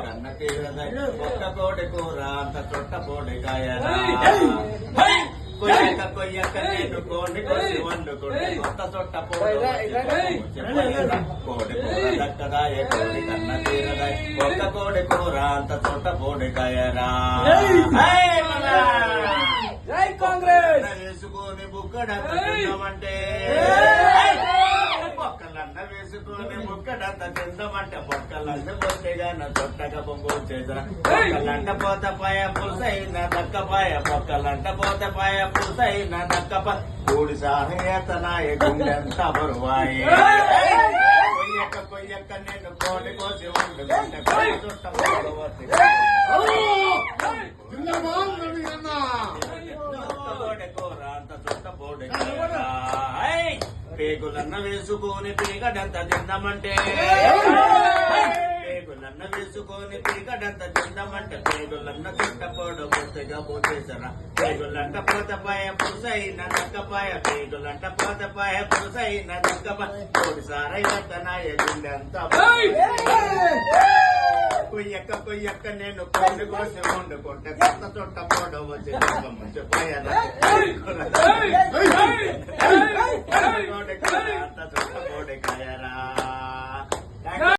కన్న తీరదై ఒక్క కోడి కూర అంత చొట్ట పోడి కాయరా కొయ్యక కొయ్యక నేను కోడి కోసి వండుకుంటే కొత్త చొట్ట పోడు కోడి కూర దక్కదాయ కోడి కన్న తీరదై ఒక్క కోడి కూర అంత చొట్ట పోడి కాయరా కాంగ్రెస్. వేసుకొని తిందామంటే బొక్కలన్న వేసుకొని బుక్కడంత తిందామంటే బొక్కలన్న పొట్టగా నా తొట్టక బొంగు చేతురా బొక్కలంట పోత పాయ పులుసైన దక్కపాయ బొక్కలంట పోత పాయ పులుసైన దక్కప కూడి సాహేతనాయ గుండెంత బరువాయే. కొయ్యక కొయ్యక నేను కోడి కోసి వండుకుంటే కోడి చుట్ట పొడవతి. జిందాబాద్ రవి అన్న పేగులన్న వేసుకొని పీగడంత తిందామంటే. పేగులన్న వేసుకొని పీగడంత తిందామంటే పేగులన్న చుట్టపోడు పొత్తిగా పోతేసరా పేగులంట పోతపాయ పురుసైన నక్కపాయ పేగులంట పోతపాయ పురుసైన నక్కపాయ. కోడి సారైనంత నాయ గుండెంత కొయ్యక్క కొయ్యక్క నేను కోడి కోసి వండుకుంటే కొత్త చుట్ట పోడ వచ్చి Yeah.